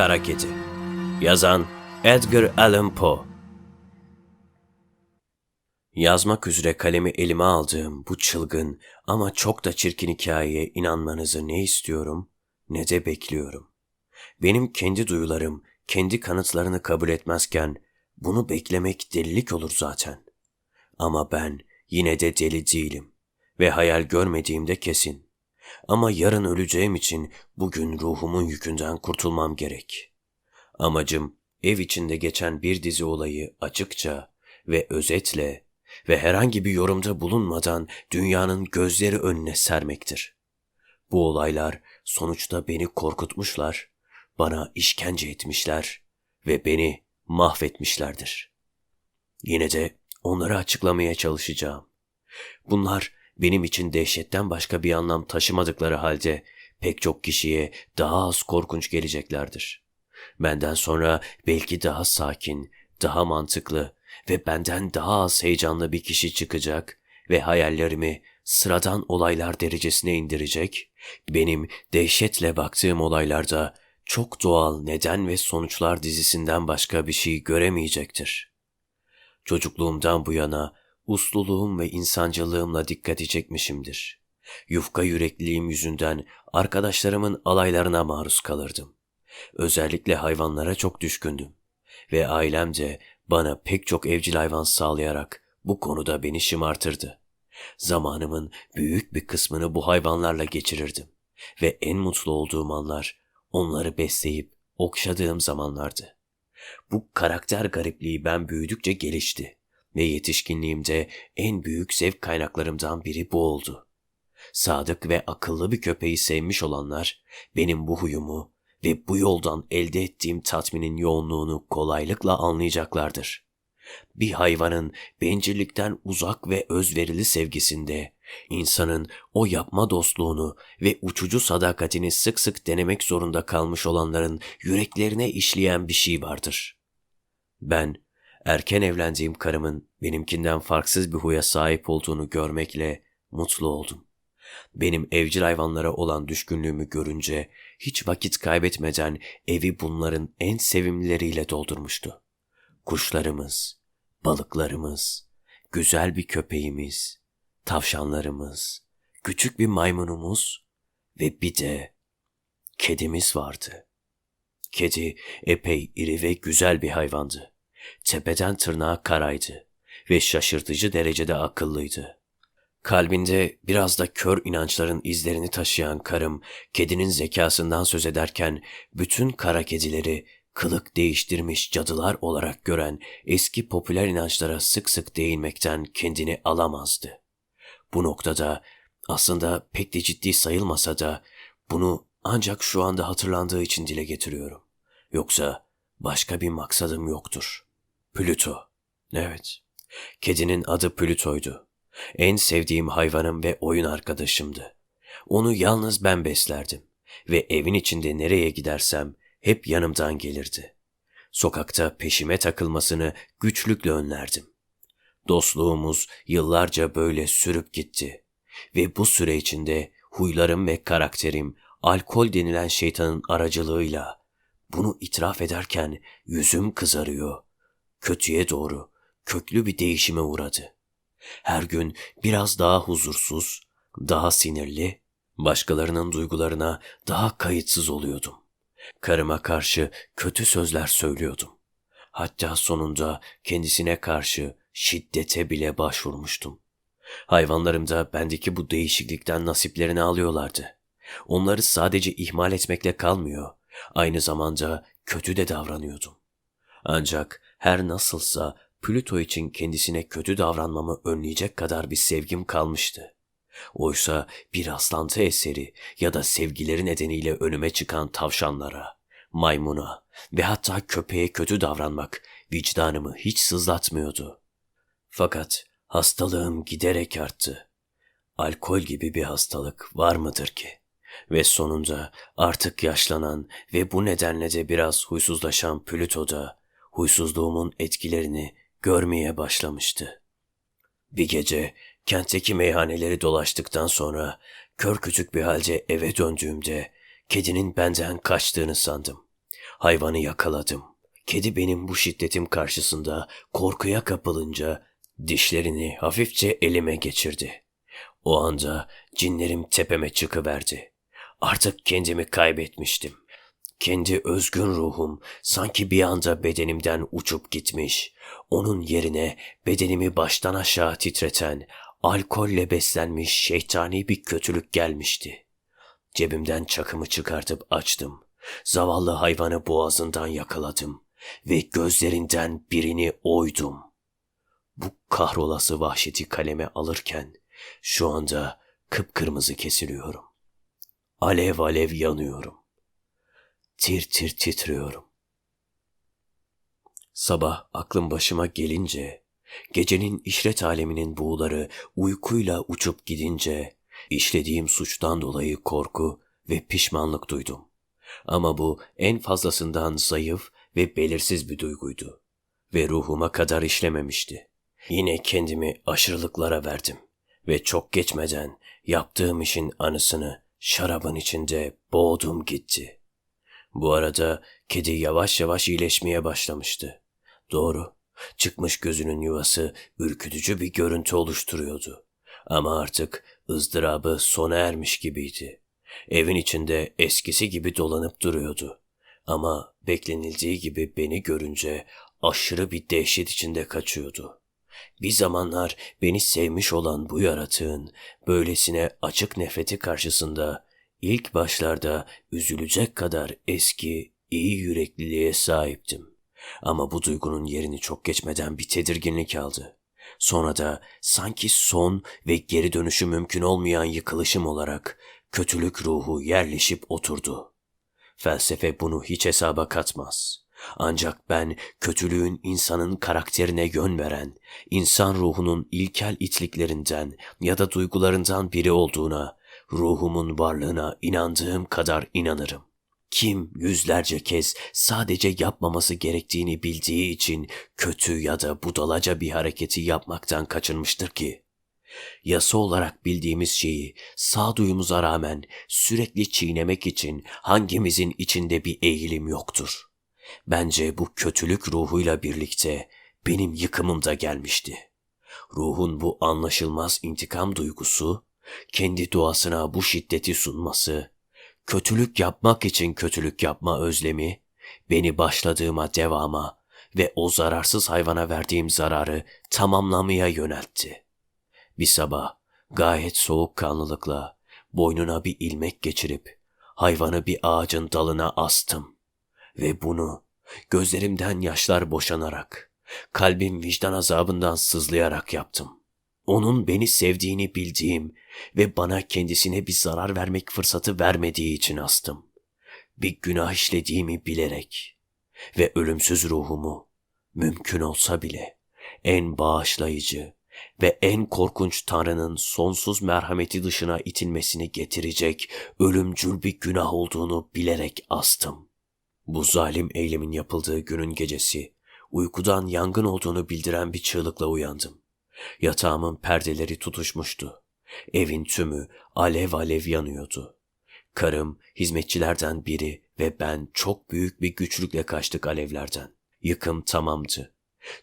Kara Kedi Yazan Edgar Allan Poe Yazmak üzere kalemi elime aldığım bu çılgın ama çok da çirkin hikayeye inanmanızı ne istiyorum ne de bekliyorum. Benim kendi duyularım kendi kanıtlarını kabul etmezken bunu beklemek delilik olur zaten. Ama ben yine de deli değilim ve hayal görmediğim de kesin. Ama yarın öleceğim için bugün ruhumun yükünden kurtulmam gerek. Amacım ev içinde geçen bir dizi olayı açıkça ve özetle ve herhangi bir yorumda bulunmadan dünyanın gözleri önüne sermektir. Bu olaylar sonuçta beni korkutmuşlar, bana işkence etmişler ve beni mahvetmişlerdir. Yine de onları açıklamaya çalışacağım. Bunlar benim için dehşetten başka bir anlam taşımadıkları halde pek çok kişiye daha az korkunç geleceklerdir. Benden sonra belki daha sakin, daha mantıklı ve benden daha az heyecanlı bir kişi çıkacak ve hayallerimi sıradan olaylar derecesine indirecek, benim dehşetle baktığım olaylarda çok doğal neden ve sonuçlar dizisinden başka bir şey göremeyecektir. Çocukluğumdan bu yana usluluğum ve insancılığımla dikkati çekmişimdir. Yufka yürekliliğim yüzünden arkadaşlarımın alaylarına maruz kalırdım. Özellikle hayvanlara çok düşkündüm. Ve ailem de bana pek çok evcil hayvan sağlayarak bu konuda beni şımartırdı. Zamanımın büyük bir kısmını bu hayvanlarla geçirirdim. Ve en mutlu olduğum anlar onları besleyip okşadığım zamanlardı. Bu karakter garipliği ben büyüdükçe gelişti ve yetişkinliğimde en büyük zevk kaynaklarımdan biri bu oldu. Sadık ve akıllı bir köpeği sevmiş olanlar benim bu huyumu ve bu yoldan elde ettiğim tatminin yoğunluğunu kolaylıkla anlayacaklardır. Bir hayvanın bencillikten uzak ve özverili sevgisinde, insanın o yapma dostluğunu ve uçucu sadakatini sık sık denemek zorunda kalmış olanların yüreklerine işleyen bir şey vardır. Ben erken evlendiğim karımın benimkinden farksız bir huya sahip olduğunu görmekle mutlu oldum. Benim evcil hayvanlara olan düşkünlüğümü görünce hiç vakit kaybetmeden evi bunların en sevimlileriyle doldurmuştu. Kuşlarımız, balıklarımız, güzel bir köpeğimiz, tavşanlarımız, küçük bir maymunumuz ve bir de kedimiz vardı. Kedi epey iri ve güzel bir hayvandı. Tepeden tırnağa karaydı ve şaşırtıcı derecede akıllıydı. Kalbinde biraz da kör inançların izlerini taşıyan karım, kedinin zekasından söz ederken bütün kara kedileri kılık değiştirmiş cadılar olarak gören eski popüler inançlara sık sık değinmekten kendini alamazdı. Bu noktada aslında pek de ciddi sayılmasa da bunu ancak şu anda hatırlandığı için dile getiriyorum. Yoksa başka bir maksadım yoktur. Plüto. Evet. Kedinin adı Plüto'ydu. En sevdiğim hayvanım ve oyun arkadaşımdı. Onu yalnız ben beslerdim ve evin içinde nereye gidersem hep yanımdan gelirdi. Sokakta peşime takılmasını güçlükle önlerdim. Dostluğumuz yıllarca böyle sürüp gitti ve bu süre içinde huylarım ve karakterim alkol denilen şeytanın aracılığıyla bunu itiraf ederken yüzüm kızarıyor, kötüye doğru köklü bir değişime uğradı. Her gün biraz daha huzursuz, daha sinirli, başkalarının duygularına daha kayıtsız oluyordum. Karıma karşı kötü sözler söylüyordum. Hatta sonunda kendisine karşı şiddete bile başvurmuştum. Hayvanlarım da bendeki bu değişiklikten nasiplerini alıyorlardı. Onları sadece ihmal etmekle kalmıyor, aynı zamanda kötü de davranıyordum. Ancak her nasılsa Plüto için kendisine kötü davranmamı önleyecek kadar bir sevgim kalmıştı. Oysa bir aslantı eseri ya da sevgileri nedeniyle önüme çıkan tavşanlara, maymuna ve hatta köpeğe kötü davranmak vicdanımı hiç sızlatmıyordu. Fakat hastalığım giderek arttı. Alkol gibi bir hastalık var mıdır ki? Ve sonunda artık yaşlanan ve bu nedenle de biraz huysuzlaşan Plüto'da huysuzluğumun etkilerini görmeye başlamıştı. Bir gece kentteki meyhaneleri dolaştıktan sonra kör küçük bir halde eve döndüğümde kedinin benden kaçtığını sandım. Hayvanı yakaladım. Kedi benim bu şiddetim karşısında korkuya kapılınca dişlerini hafifçe elime geçirdi. O anda cinlerim tepeme çıkıverdi. Artık kendimi kaybetmiştim. Kendi özgün ruhum sanki bir anda bedenimden uçup gitmiş. Onun yerine bedenimi baştan aşağı titreten, alkolle beslenmiş şeytani bir kötülük gelmişti. Cebimden çakımı çıkartıp açtım. Zavallı hayvanı boğazından yakaladım ve gözlerinden birini oydum. Bu kahrolası vahşeti kaleme alırken şu anda kıpkırmızı kesiliyorum. Alev alev yanıyorum. Tir tir titriyorum. Sabah aklım başıma gelince, gecenin işret aleminin buğuları uykuyla uçup gidince, işlediğim suçtan dolayı korku ve pişmanlık duydum. Ama bu en fazlasından zayıf ve belirsiz bir duyguydu ve ruhuma kadar işlememişti. Yine kendimi aşırılıklara verdim ve çok geçmeden yaptığım işin anısını şarabın içinde boğdum gitti. Bu arada kedi yavaş yavaş iyileşmeye başlamıştı. Doğru, çıkmış gözünün yuvası ürkütücü bir görüntü oluşturuyordu. Ama artık ızdırabı sona ermiş gibiydi. Evin içinde eskisi gibi dolanıp duruyordu. Ama beklenildiği gibi beni görünce aşırı bir dehşet içinde kaçıyordu. Bir zamanlar beni sevmiş olan bu yaratığın böylesine açık nefreti karşısında ilk başlarda üzülecek kadar eski, iyi yürekliliğe sahiptim. Ama bu duygunun yerini çok geçmeden bir tedirginlik aldı. Sonra da sanki son ve geri dönüşü mümkün olmayan yıkılışım olarak kötülük ruhu yerleşip oturdu. Felsefe bunu hiç hesaba katmaz. Ancak ben kötülüğün insanın karakterine yön veren, insan ruhunun ilkel itliklerinden ya da duygularından biri olduğuna, ruhumun varlığına inandığım kadar inanırım. Kim yüzlerce kez sadece yapmaması gerektiğini bildiği için kötü ya da budalaca bir hareketi yapmaktan kaçınmıştır ki? Yasa olarak bildiğimiz şeyi sağduyumuza rağmen sürekli çiğnemek için hangimizin içinde bir eğilim yoktur. Bence bu kötülük ruhuyla birlikte benim yıkımım da gelmişti. Ruhun bu anlaşılmaz intikam duygusu, kendi doğasına bu şiddeti sunması, kötülük yapmak için kötülük yapma özlemi, beni başladığıma devama ve o zararsız hayvana verdiğim zararı tamamlamaya yöneltti. Bir sabah gayet soğuk kanlılıkla boynuna bir ilmek geçirip hayvanı bir ağacın dalına astım. Ve bunu gözlerimden yaşlar boşanarak, kalbim vicdan azabından sızlayarak yaptım. Onun beni sevdiğini bildiğim ve bana kendisine bir zarar vermek fırsatı vermediği için astım. Bir günah işlediğimi bilerek ve ölümsüz ruhumu mümkün olsa bile en bağışlayıcı ve en korkunç Tanrı'nın sonsuz merhameti dışına itilmesini getirecek ölümcül bir günah olduğunu bilerek astım. Bu zalim eylemin yapıldığı günün gecesi, uykudan yangın olduğunu bildiren bir çığlıkla uyandım. Yatağımın perdeleri tutuşmuştu. Evin tümü alev alev yanıyordu. Karım, hizmetçilerden biri ve ben çok büyük bir güçlükle kaçtık alevlerden. Yıkım tamamdı.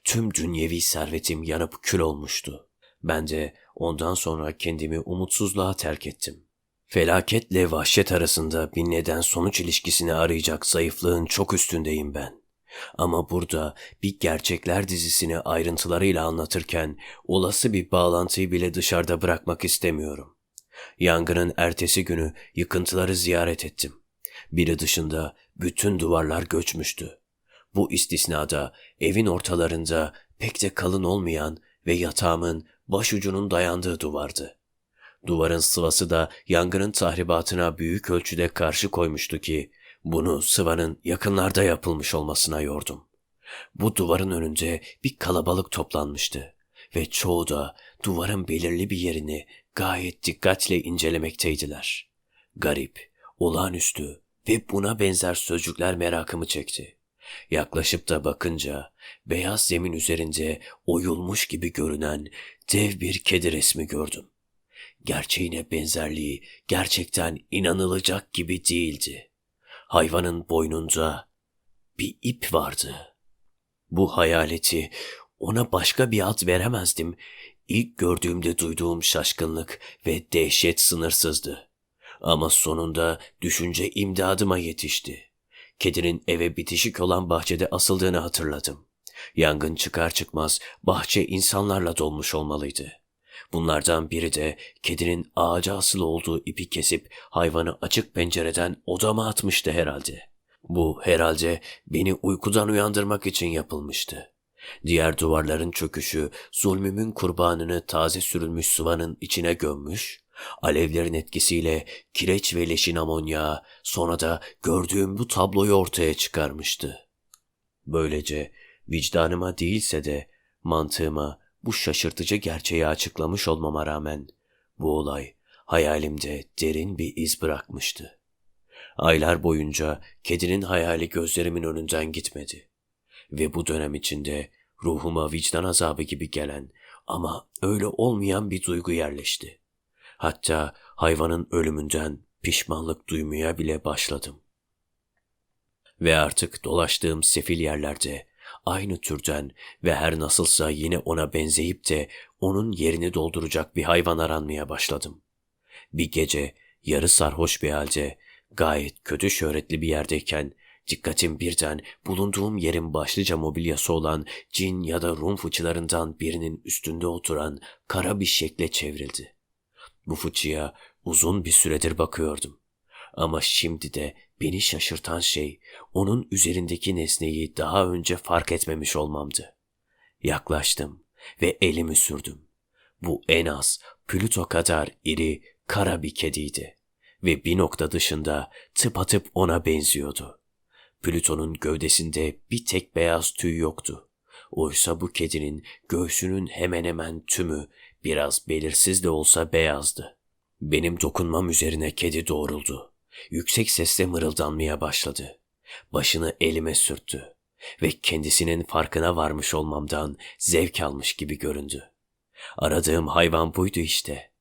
Tüm dünyevi servetim yanıp kül olmuştu. Ben de ondan sonra kendimi umutsuzluğa terk ettim. Felaketle vahşet arasında bir neden sonuç ilişkisini arayacak zayıflığın çok üstündeyim ben. Ama burada bir gerçekler dizisini ayrıntılarıyla anlatırken olası bir bağlantıyı bile dışarıda bırakmak istemiyorum. Yangının ertesi günü yıkıntıları ziyaret ettim. Biri dışında bütün duvarlar göçmüştü. Bu istisnada evin ortalarında pek de kalın olmayan ve yatağımın başucunun dayandığı duvardı. Duvarın sıvası da yangının tahribatına büyük ölçüde karşı koymuştu ki bunu sıvanın yakınlarda yapılmış olmasına yordum. Bu duvarın önünde bir kalabalık toplanmıştı ve çoğu da duvarın belirli bir yerini gayet dikkatle incelemekteydiler. Garip, olağanüstü ve buna benzer sözcükler merakımı çekti. Yaklaşıp da bakınca beyaz zemin üzerinde oyulmuş gibi görünen dev bir kedi resmi gördüm. Gerçeğine benzerliği gerçekten inanılacak gibi değildi. Hayvanın boynunda bir ip vardı. Bu hayaleti ona başka bir ad veremezdim. İlk gördüğümde duyduğum şaşkınlık ve dehşet sınırsızdı. Ama sonunda düşünce imdadıma yetişti. Kedinin eve bitişik olan bahçede asıldığını hatırladım. Yangın çıkar çıkmaz bahçe insanlarla dolmuş olmalıydı. Bunlardan biri de kedinin ağaca asılı olduğu ipi kesip hayvanı açık pencereden odama atmıştı herhalde. Bu herhalde beni uykudan uyandırmak için yapılmıştı. Diğer duvarların çöküşü zulmümün kurbanını taze sürülmüş sıvanın içine gömmüş, alevlerin etkisiyle kireç ve leşin amonyağı sonra da gördüğüm bu tabloyu ortaya çıkarmıştı. Böylece vicdanıma değilse de mantığıma bu şaşırtıcı gerçeği açıklamış olmama rağmen bu olay hayalimde derin bir iz bırakmıştı. Aylar boyunca kedinin hayali gözlerimin önünden gitmedi. Ve bu dönem içinde ruhuma vicdan azabı gibi gelen ama öyle olmayan bir duygu yerleşti. Hatta hayvanın ölümünden pişmanlık duymaya bile başladım. Ve artık dolaştığım sefil yerlerde aynı türden ve her nasılsa yine ona benzeyip de onun yerini dolduracak bir hayvan aranmaya başladım. Bir gece yarı sarhoş bir halde gayet kötü şöhretli bir yerdeyken dikkatim birden bulunduğum yerin başlıca mobilyası olan cin ya da Rum fıçılarından birinin üstünde oturan kara bir şekle çevrildi. Bu fıçıya uzun bir süredir bakıyordum. Ama şimdi de beni şaşırtan şey onun üzerindeki nesneyi daha önce fark etmemiş olmamdı. Yaklaştım ve elimi sürdüm. Bu en az Plüto kadar iri kara bir kediydi ve bir nokta dışında tıpatıp ona benziyordu. Plüton'un gövdesinde bir tek beyaz tüy yoktu. Oysa bu kedinin göğsünün hemen hemen tümü biraz belirsiz de olsa beyazdı. Benim dokunmam üzerine kedi doğruldu. Yüksek sesle mırıldanmaya başladı. Başını elime sürttü ve kendisinin farkına varmış olmamdan zevk almış gibi göründü. Aradığım hayvan buydu işte.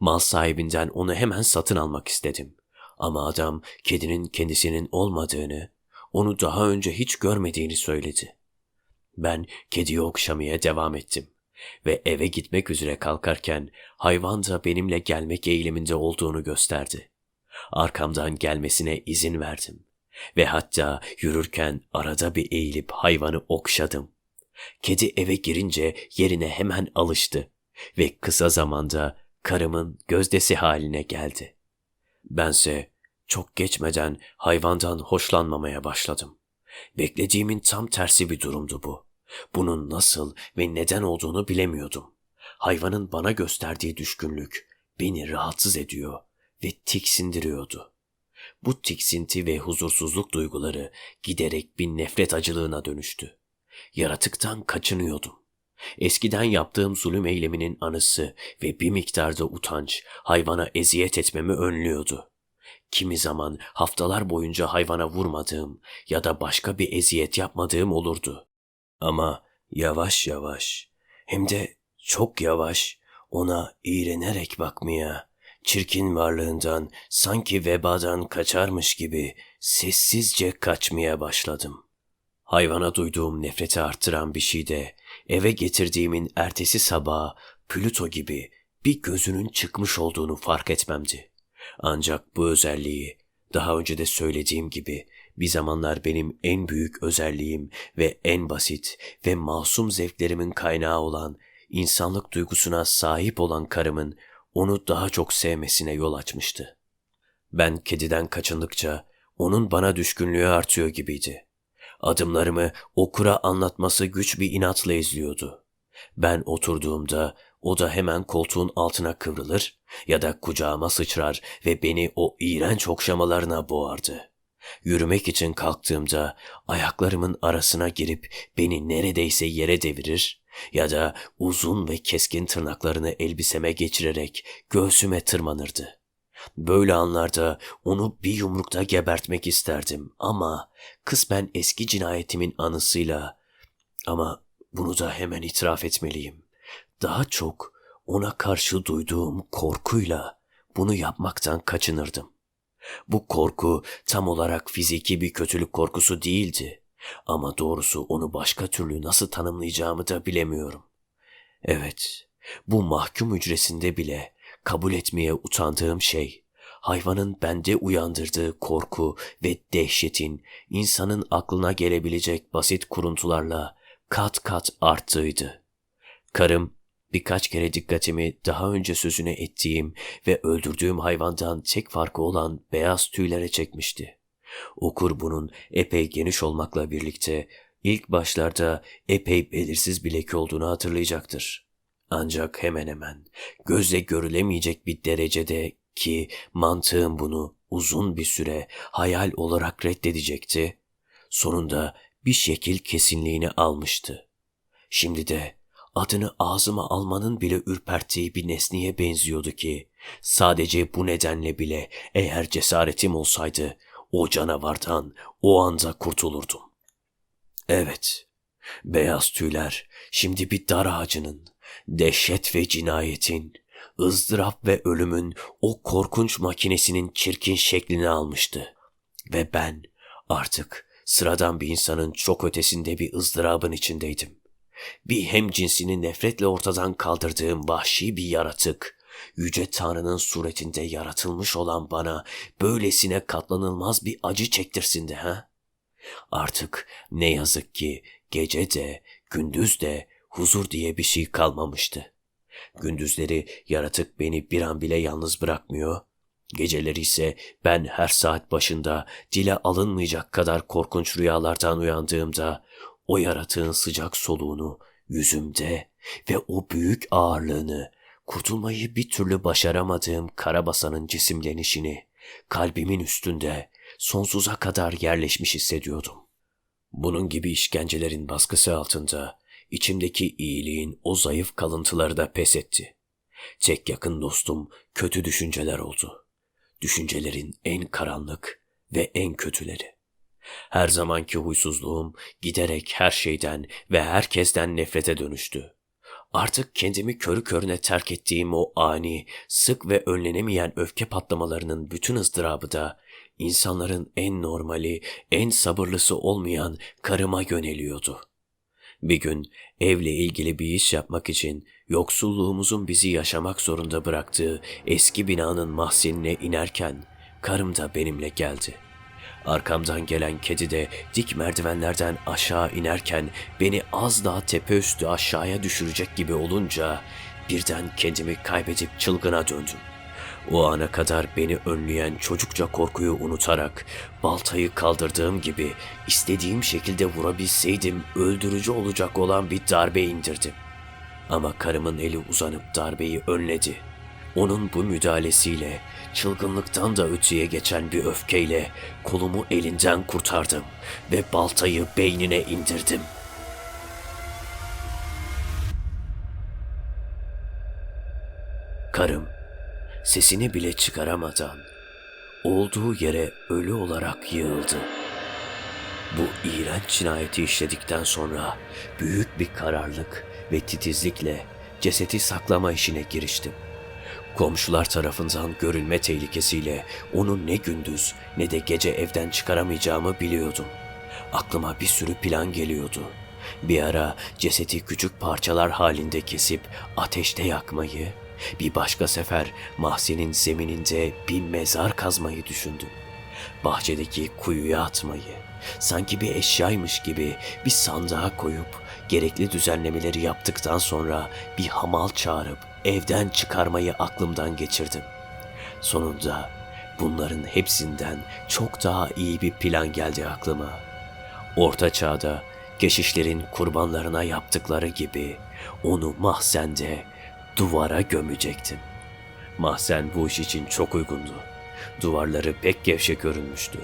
Mal sahibinden onu hemen satın almak istedim. Ama adam kedinin kendisinin olmadığını, onu daha önce hiç görmediğini söyledi. Ben kediyi okşamaya devam ettim ve eve gitmek üzere kalkarken hayvan da benimle gelmek eğiliminde olduğunu gösterdi. Arkamdan gelmesine izin verdim ve hatta yürürken arada bir eğilip hayvanı okşadım. Kedi eve girince yerine hemen alıştı ve kısa zamanda karımın gözdesi haline geldi. Bense çok geçmeden hayvandan hoşlanmamaya başladım. Beklediğimin tam tersi bir durumdu bu. Bunun nasıl ve neden olduğunu bilemiyordum. Hayvanın bana gösterdiği düşkünlük beni rahatsız ediyor ve tiksindiriyordu. Bu tiksinti ve huzursuzluk duyguları giderek bir nefret acılığına dönüştü. Yaratıktan kaçınıyordum. Eskiden yaptığım zulüm eyleminin anısı ve bir miktarda utanç hayvana eziyet etmemi önlüyordu. Kimi zaman haftalar boyunca hayvana vurmadığım ya da başka bir eziyet yapmadığım olurdu. Ama yavaş yavaş hem de çok yavaş ona iğrenerek bakmaya, çirkin varlığından sanki vebadan kaçarmış gibi sessizce kaçmaya başladım. Hayvana duyduğum nefreti arttıran bir şey de eve getirdiğimin ertesi sabahı Plüto gibi bir gözünün çıkmış olduğunu fark etmemdi. Ancak bu özelliği daha önce de söylediğim gibi bir zamanlar benim en büyük özelliğim ve en basit ve masum zevklerimin kaynağı olan insanlık duygusuna sahip olan karımın onu daha çok sevmesine yol açmıştı. Ben kediden kaçındıkça onun bana düşkünlüğü artıyor gibiydi. Adımlarımı okura anlatması güç bir inatla izliyordu. Ben oturduğumda o da hemen koltuğun altına kıvrılır ya da kucağıma sıçrar ve beni o iğrenç okşamalarına boğardı. Yürümek için kalktığımda ayaklarımın arasına girip beni neredeyse yere devirir ya da uzun ve keskin tırnaklarını elbiseme geçirerek göğsüme tırmanırdı. Böyle anlarda onu bir yumrukta gebertmek isterdim ama kısmen eski cinayetimin anısıyla ama bunu da hemen itiraf etmeliyim. Daha çok ona karşı duyduğum korkuyla bunu yapmaktan kaçınırdım. Bu korku tam olarak fiziki bir kötülük korkusu değildi. Ama doğrusu onu başka türlü nasıl tanımlayacağımı da bilemiyorum. Evet, bu mahkum hücresinde bile kabul etmeye utandığım şey, hayvanın bende uyandırdığı korku ve dehşetin insanın aklına gelebilecek basit kuruntularla kat kat arttığıydı. Karım birkaç kere dikkatimi daha önce sözüne ettiğim ve öldürdüğüm hayvandan tek farkı olan beyaz tüylere çekmişti. Okur bunun epey geniş olmakla birlikte ilk başlarda epey belirsiz bir leke olduğunu hatırlayacaktır. Ancak hemen hemen gözle görülemeyecek bir derecede ki mantığım bunu uzun bir süre hayal olarak reddedecekti, sonunda bir şekil kesinliğini almıştı. Şimdi de adını ağzıma almanın bile ürperttiği bir nesneye benziyordu ki, sadece bu nedenle bile eğer cesaretim olsaydı o canavardan o anda kurtulurdum. Evet, beyaz tüyler şimdi bir dar ağacının, dehşet ve cinayetin, ızdırap ve ölümün o korkunç makinesinin çirkin şeklini almıştı. Ve ben artık sıradan bir insanın çok ötesinde bir ızdırabın içindeydim. Bir hem cinsini nefretle ortadan kaldırdığım vahşi bir yaratık, Yüce Tanrı'nın suretinde yaratılmış olan bana böylesine katlanılmaz bir acı çektirsin de ha? Artık ne yazık ki gece de gündüz de huzur diye bir şey kalmamıştı. Gündüzleri yaratık beni bir an bile yalnız bırakmıyor, geceleri ise ben her saat başında dile alınmayacak kadar korkunç rüyalardan uyandığımda o yaratığın sıcak soluğunu yüzümde ve o büyük ağırlığını kurtulmayı bir türlü başaramadığım karabasanın cisimlenişini kalbimin üstünde sonsuza kadar yerleşmiş hissediyordum. Bunun gibi işkencelerin baskısı altında içimdeki iyiliğin o zayıf kalıntıları da pes etti. Tek yakın dostum kötü düşünceler oldu. Düşüncelerin en karanlık ve en kötüleri. Her zamanki huysuzluğum giderek her şeyden ve herkesten nefrete dönüştü. Artık kendimi körü körüne terk ettiğim o ani, sık ve önlenemeyen öfke patlamalarının bütün ızdırabı da insanların en normali, en sabırlısı olmayan karıma yöneliyordu. Bir gün evle ilgili bir iş yapmak için yoksulluğumuzun bizi yaşamak zorunda bıraktığı eski binanın mahzenine inerken karım da benimle geldi. Arkamdan gelen kedi de dik merdivenlerden aşağı inerken beni az daha tepe üstü aşağıya düşürecek gibi olunca birden kendimi kaybedip çılgına döndüm. O ana kadar beni önleyen çocukça korkuyu unutarak baltayı kaldırdığım gibi istediğim şekilde vurabilseydim öldürücü olacak olan bir darbe indirdim. Ama karımın eli uzanıp darbeyi önledi. Onun bu müdahalesiyle çılgınlıktan da öteye geçen bir öfkeyle kolumu elinden kurtardım ve baltayı beynine indirdim. Karım sesini bile çıkaramadan olduğu yere ölü olarak yığıldı. Bu iğrenç cinayeti işledikten sonra büyük bir kararlılık ve titizlikle cesedi saklama işine giriştim. Komşular tarafından görülme tehlikesiyle onu ne gündüz ne de gece evden çıkaramayacağımı biliyordum. Aklıma bir sürü plan geliyordu. Bir ara cesedi küçük parçalar halinde kesip ateşte yakmayı, bir başka sefer mahzenin zemininde bir mezar kazmayı düşündüm. Bahçedeki kuyuya atmayı, sanki bir eşyaymış gibi bir sandığa koyup gerekli düzenlemeleri yaptıktan sonra bir hamal çağırıp evden çıkarmayı aklımdan geçirdim. Sonunda bunların hepsinden çok daha iyi bir plan geldi aklıma. Orta çağda keşişlerin kurbanlarına yaptıkları gibi onu mahzende duvara gömecektim. Mahzen bu iş için çok uygundu. Duvarları pek gevşek görünmüştü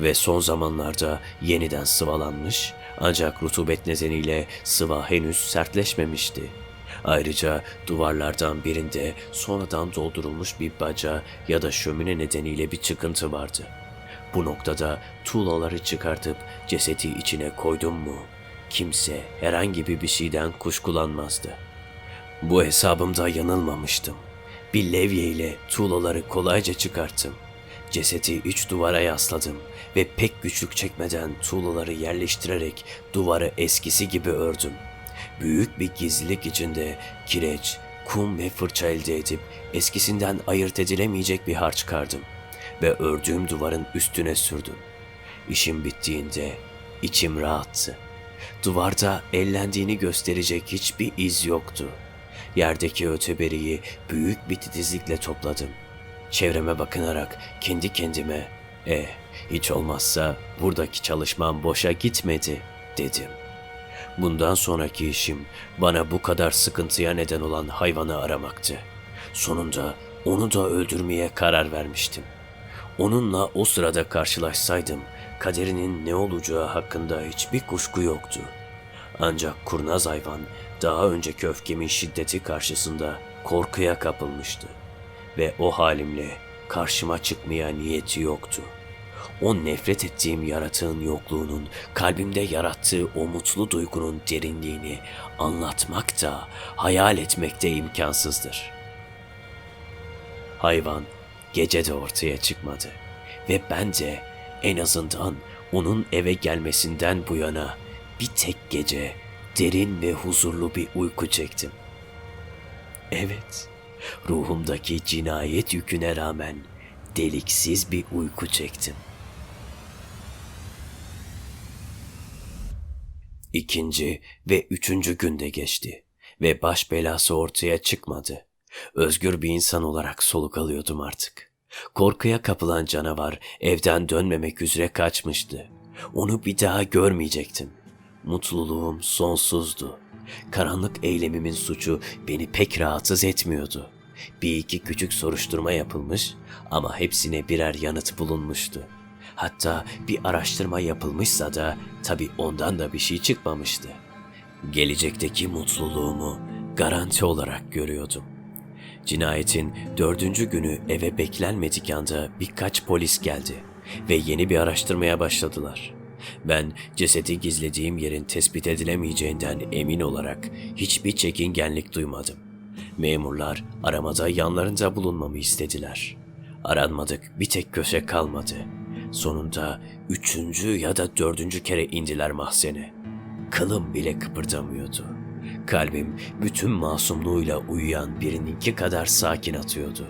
ve son zamanlarda yeniden sıvalanmış ancak rutubet nedeniyle sıva henüz sertleşmemişti. Ayrıca duvarlardan birinde sonradan doldurulmuş bir baca ya da şömine nedeniyle bir çıkıntı vardı. Bu noktada tuğlaları çıkartıp cesedi içine koydum mu kimse herhangi bir şeyden kuşkulanmazdı.'' Bu hesabımda yanılmamıştım. Bir levye ile tuğlaları kolayca çıkarttım. Cesedi iç duvara yasladım ve pek güçlük çekmeden tuğlaları yerleştirerek duvarı eskisi gibi ördüm. Büyük bir gizlilik içinde kireç, kum ve fırça elde edip eskisinden ayırt edilemeyecek bir harç çıkardım ve ördüğüm duvarın üstüne sürdüm. İşim bittiğinde içim rahattı. Duvarda ellendiğini gösterecek hiçbir iz yoktu. Yerdeki öteberiyi büyük bir titizlikle topladım. Çevreme bakınarak kendi kendime, e hiç olmazsa buradaki çalışmam boşa gitmedi dedim. Bundan sonraki işim bana bu kadar sıkıntıya neden olan hayvanı aramaktı. Sonunda onu da öldürmeye karar vermiştim. Onunla o sırada karşılaşsaydım kaderinin ne olacağı hakkında hiçbir kuşku yoktu. Ancak kurnaz hayvan daha önceki öfkemin şiddeti karşısında korkuya kapılmıştı ve o halimle karşıma çıkmaya niyeti yoktu. O nefret ettiğim yaratığın yokluğunun kalbimde yarattığı o mutlu duygunun derinliğini anlatmak da hayal etmek de imkansızdır. Hayvan gece de ortaya çıkmadı ve ben de en azından onun eve gelmesinden bu yana bir tek gece derin ve huzurlu bir uyku çektim. Evet, ruhumdaki cinayet yüküne rağmen deliksiz bir uyku çektim. İkinci ve üçüncü günde geçti ve baş belası ortaya çıkmadı. Özgür bir insan olarak soluk alıyordum artık. Korkuya kapılan canavar evden dönmemek üzere kaçmıştı. Onu bir daha görmeyecektim. Mutluluğum sonsuzdu. Karanlık eylemimin suçu beni pek rahatsız etmiyordu. Bir iki küçük soruşturma yapılmış ama hepsine birer yanıt bulunmuştu. Hatta bir araştırma yapılmışsa da tabi ondan da bir şey çıkmamıştı. Gelecekteki mutluluğumu garanti olarak görüyordum. Cinayetin dördüncü günü eve beklenmedik anda birkaç polis geldi ve yeni bir araştırmaya başladılar. Ben cesedi gizlediğim yerin tespit edilemeyeceğinden emin olarak hiçbir çekingenlik duymadım. Memurlar aramada yanlarında bulunmamı istediler. Aranmadık bir tek köşe kalmadı. Sonunda üçüncü ya da dördüncü kere indiler mahzene. Kılım bile kıpırdamıyordu. Kalbim bütün masumluğuyla uyuyan birininki kadar sakin atıyordu.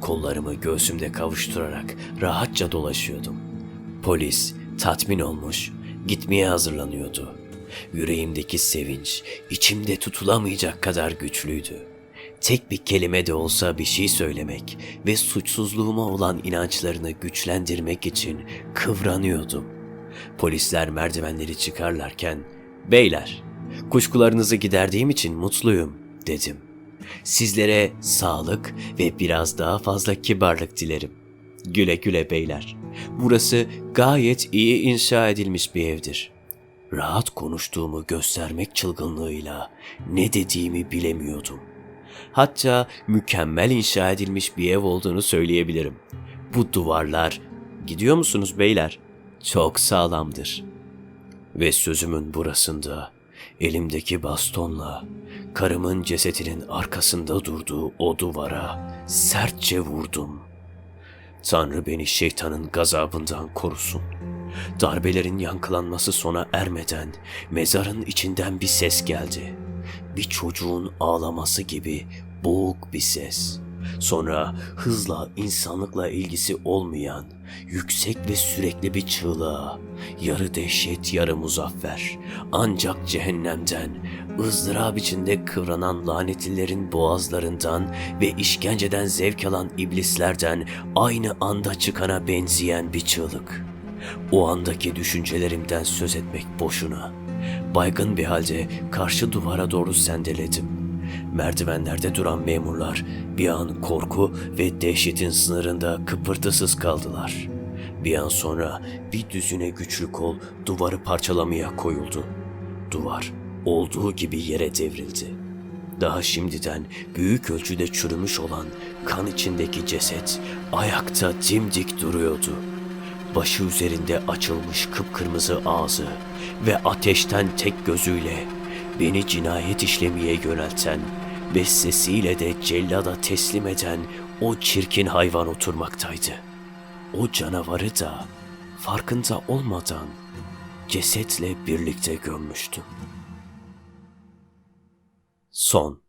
Kollarımı göğsümde kavuşturarak rahatça dolaşıyordum. Polis tatmin olmuş, gitmeye hazırlanıyordu. Yüreğimdeki sevinç içimde tutulamayacak kadar güçlüydü. Tek bir kelime de olsa bir şey söylemek ve suçsuzluğuma olan inançlarını güçlendirmek için kıvranıyordum. Polisler merdivenleri çıkarlarken, "Beyler, kuşkularınızı giderdiğim için mutluyum." dedim. Sizlere sağlık ve biraz daha fazla kibarlık dilerim. Güle güle beyler. Burası gayet iyi inşa edilmiş bir evdir. Rahat konuştuğumu göstermek çılgınlığıyla ne dediğimi bilemiyordum. Hatta mükemmel inşa edilmiş bir ev olduğunu söyleyebilirim. Bu duvarlar, gidiyor musunuz beyler? Çok sağlamdır. Ve sözümün burasında elimdeki bastonla karımın cesetinin arkasında durduğu o duvara sertçe vurdum. Tanrı beni şeytanın gazabından korusun. Darbelerin yankılanması sona ermeden mezarın içinden bir ses geldi. Bir çocuğun ağlaması gibi boğuk bir ses. Sonra hızla insanlıkla ilgisi olmayan yüksek ve sürekli bir çığlığa, yarı dehşet yarı muzaffer, ancak cehennemden, ızdırap içinde kıvranan lanetlilerin boğazlarından ve işkenceden zevk alan iblislerden aynı anda çıkana benzeyen bir çığlık. O andaki düşüncelerimden söz etmek boşuna. Baygın bir halde karşı duvara doğru sendeledim. Merdivenlerde duran memurlar bir an korku ve dehşetin sınırında kıpırtısız kaldılar. Bir an sonra bir düzüne güçlü kol duvarı parçalamaya koyuldu. Duvar olduğu gibi yere devrildi. Daha şimdiden büyük ölçüde çürümüş olan kan içindeki ceset ayakta dimdik duruyordu. Başı üzerinde açılmış kıpkırmızı ağzı ve ateşten tek gözüyle beni cinayet işlemeye yönelten ve sesiyle de cellada teslim eden o çirkin hayvan oturmaktaydı. o canavarı da farkında olmadan cesetle birlikte gömmüştüm. Son